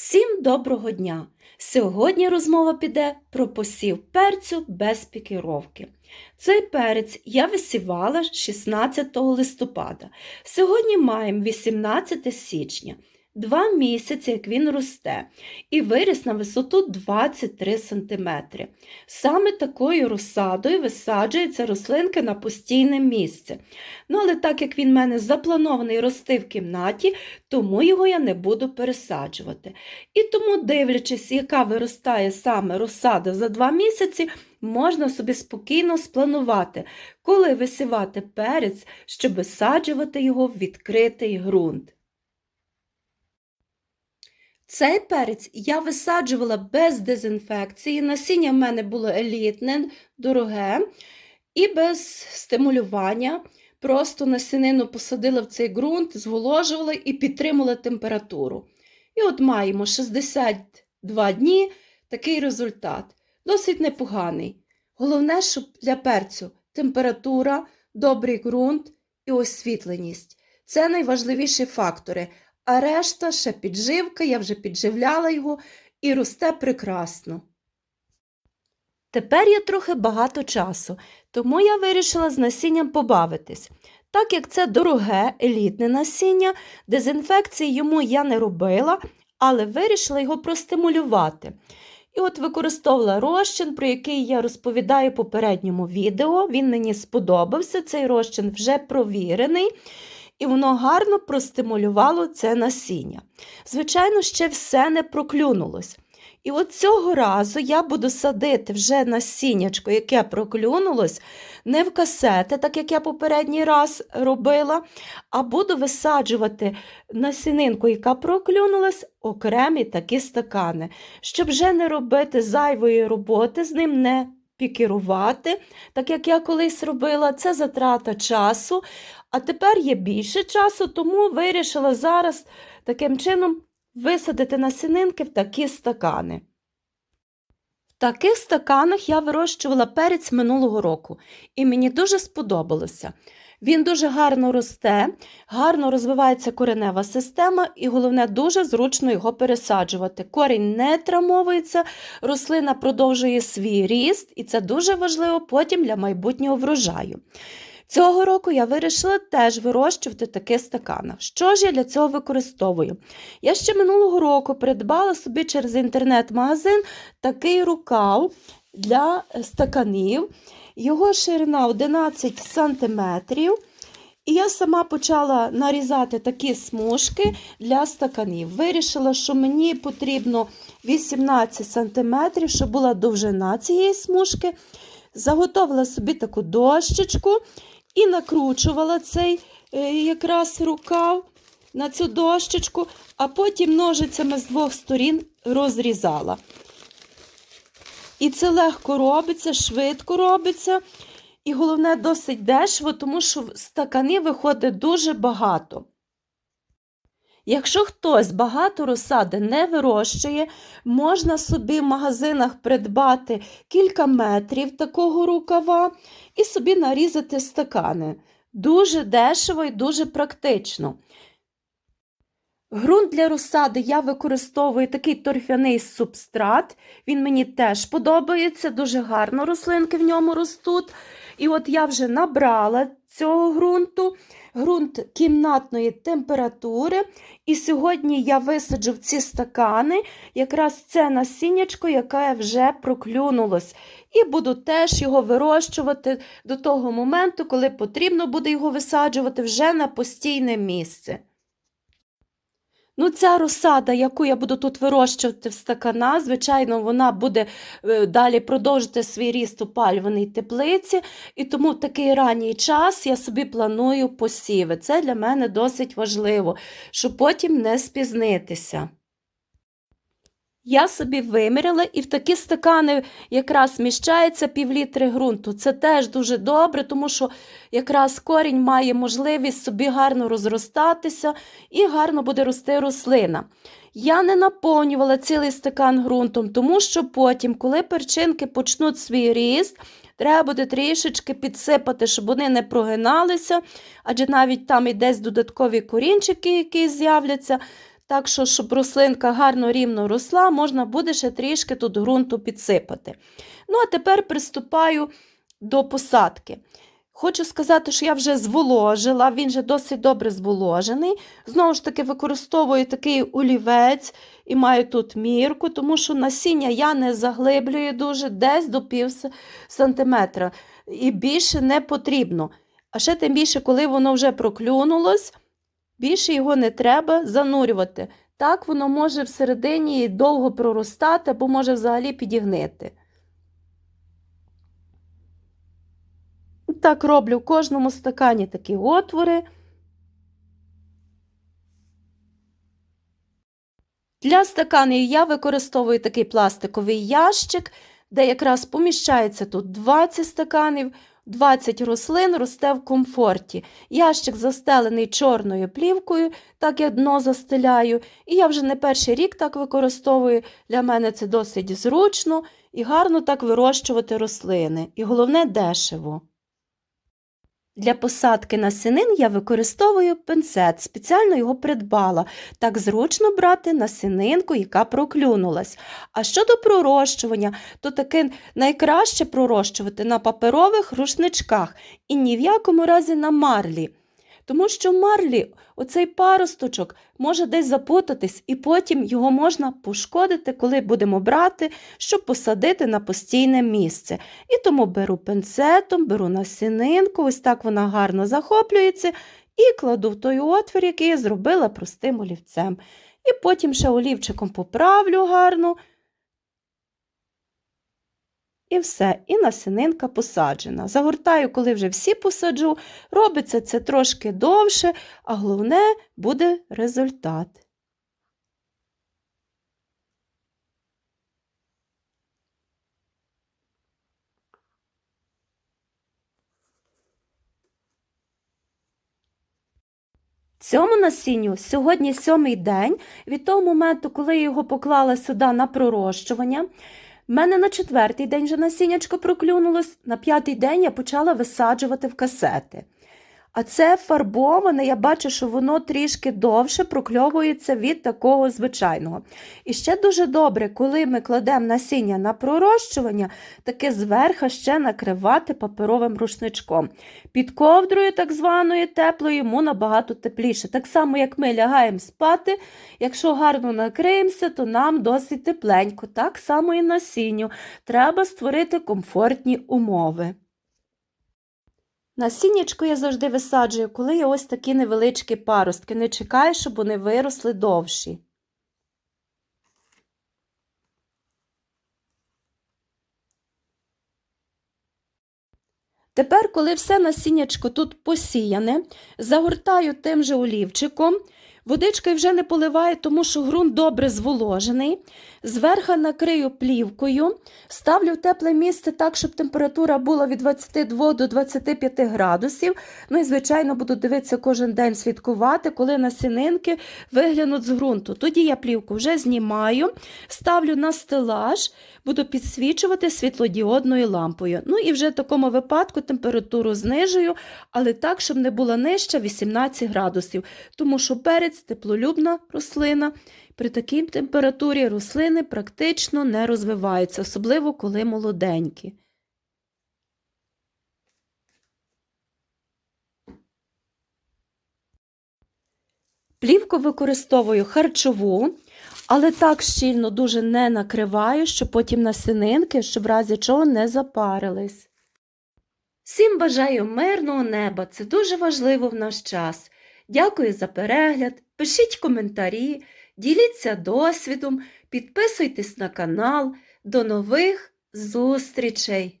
Всім доброго дня! Сьогодні розмова піде про посів перцю без пікіровки. Цей перець я висівала 16 листопада. Сьогодні маємо 18 січня. Два місяці, як він росте, і виріс на висоту 23 см. Саме такою розсадою висаджуються рослинки на постійне місце. Ну, але так як він в мене запланований рости в кімнаті, тому його я не буду пересаджувати. І тому, дивлячись, яка виростає саме розсада за два місяці, можна собі спокійно спланувати, коли висівати перець, щоб висаджувати його в відкритий ґрунт. Цей перець я висаджувала без дезінфекції. Насіння в мене було елітне, дороге і без стимулювання. Просто насінину посадила в цей ґрунт, зволожувала і підтримала температуру. І от маємо 62 дні такий результат. Досить непоганий. Головне, щоб для перцю температура, добрий ґрунт і освітленість. Це найважливіші фактори. А решта ще підживка, я вже підживляла його і росте прекрасно. Тепер є трохи багато часу, тому я вирішила з насінням побавитись. Так як це дороге елітне насіння, дезінфекції йому я не робила, але вирішила його простимулювати. І от використовувала розчин, про який я розповідаю в попередньому відео. Він мені сподобався, цей розчин вже провірений і воно гарно простимулювало це насіння. Звичайно, ще все не проклюнулось. І от цього разу я буду садити вже насіннячко, яке проклюнулось, не в касети, так як я попередній раз робила, а буду висаджувати насінинку, яка проклюнулась, окремі такі стакани, щоб вже не робити зайвої роботи з ним, не пікірувати, так як я колись робила, це затрата часу. А тепер є більше часу, тому вирішила зараз таким чином висадити насінинки в такі стакани. В таких стаканах я вирощувала перець минулого року, і мені дуже сподобалося. Він дуже гарно росте, гарно розвивається коренева система, і головне, дуже зручно його пересаджувати. Корінь не травмовується, рослина продовжує свій ріст, і це дуже важливо потім для майбутнього врожаю. Цього року я вирішила теж вирощувати в таких стаканах. Що ж я для цього використовую? Я ще минулого року придбала собі через інтернет-магазин такий рукав для стаканів. Його ширина 11 см. І я сама почала нарізати такі смужки для стаканів. Вирішила, що мені потрібно 18 см, щоб була довжина цієї смужки. Заготовила собі таку дощечку і накручувала цей е, якраз рукав на цю дощечку, а потім ножицями з двох сторін розрізала. І це легко робиться, швидко робиться. І головне, досить дешево, тому що стакани виходить дуже багато. Якщо хтось багато розсади не вирощує, можна собі в магазинах придбати кілька метрів такого рукава і собі нарізати стакани. Дуже дешево і дуже практично. Грунт для розсади я використовую такий торфяний субстрат. Він мені теж подобається, дуже гарно рослинки в ньому ростуть. І от я вже набрала цього ґрунту, ґрунт кімнатної температури. І сьогодні я висаджу в ці стакани якраз це насіннячко, яке вже проклюнулось. І буду теж його вирощувати до того моменту, коли потрібно буде його висаджувати вже на постійне місце. Ну, ця розсада, яку я буду тут вирощувати в стакана, звичайно, вона буде е, далі продовжити свій ріст у теплиці, і тому в такий ранній час я собі планую посіви. Це для мене досить важливо, щоб потім не спізнитися. Я собі виміряла і в такі стакани якраз міщається півлітри ґрунту. Це теж дуже добре, тому що якраз корінь має можливість собі гарно розростатися і гарно буде рости рослина. Я не наповнювала цілий стакан ґрунтом, тому що потім, коли перчинки почнуть свій ріст, треба буде трішечки підсипати, щоб вони не прогиналися, адже навіть там і десь додаткові корінчики, які з'являться Так що, щоб рослинка гарно рівно росла, можна буде ще трішки тут ґрунту підсипати. Ну, а тепер приступаю до посадки. Хочу сказати, що я вже зволожила, він вже досить добре зволожений. Знову ж таки, використовую такий олівець і маю тут мірку, тому що насіння я не заглиблюю дуже десь до пів сантиметра. І більше не потрібно. А ще тим більше, коли воно вже проклюнулось, більше його не треба занурювати. Так воно може всередині довго проростати або може взагалі підігнити. Так роблю в кожному стакані такі отвори. Для стаканів я використовую такий пластиковий ящик, де якраз поміщається тут 20 стаканів, 20 рослин росте в комфорті. Ящик застелений чорною плівкою, так я дно застеляю. І я вже не перший рік так використовую. Для мене це досить зручно і гарно так вирощувати рослини. І головне дешево. Для посадки насінин я використовую пинцет, спеціально його придбала. Так зручно брати насінинку, яка проклюнулась. А щодо пророщування, то таки найкраще пророщувати на паперових рушничках і ні в якому разі на марлі. Тому що марлі оцей паросточок може десь запутатись, і потім його можна пошкодити, коли будемо брати, щоб посадити на постійне місце. І тому беру пинцетом, беру насінинку, ось так вона гарно захоплюється, і кладу в той отвір, який я зробила простим олівцем. І потім ще олівчиком поправлю гарно. І все, і насінинка посаджена. Загортаю, коли вже всі посаджу. Робиться це трошки довше, а головне буде результат. Цьому насінню сьогодні сьомий день від того моменту, коли я його поклала сюди на пророщування. Мене на четвертий день вже насіннячко проклюнулось, на п'ятий день я почала висаджувати в касети. А це фарбоване, я бачу, що воно трішки довше прокльовується від такого звичайного. І ще дуже добре, коли ми кладемо насіння на пророщування, таке зверху ще накривати паперовим рушничком. Під ковдрою, так званою теплою, йому набагато тепліше. Так само, як ми лягаємо спати, якщо гарно накриємося, то нам досить тепленько. Так само і насінню. Треба створити комфортні умови. Насіннячко я завжди висаджую, коли є ось такі невеличкі паростки. Не чекаю, щоб вони виросли довші. Тепер, коли все насіннячко тут посіяне, загортаю тим же олівчиком. Водичкою вже не поливаю, тому що ґрунт добре зволожений. Зверху накрию плівкою, ставлю в тепле місце так, щоб температура була від 22 до 25 градусів. Ну і, звичайно, буду дивитися кожен день слідкувати, коли насінинки виглянуть з ґрунту. Тоді я плівку вже знімаю, ставлю на стелаж, буду підсвічувати світлодіодною лампою. Ну і вже в такому випадку температуру знижую, але так, щоб не була нижче 18 градусів, тому що перець теплолюбна рослина. При такій температурі рослини практично не розвиваються, особливо коли молоденькі. Плівку використовую харчову, але так щільно дуже не накриваю, щоб потім насінинки, щоб в разі чого не запарились. Всім бажаю мирного неба, це дуже важливо в наш час. Дякую за перегляд, пишіть коментарі, діліться досвідом, підписуйтесь на канал. До нових зустрічей!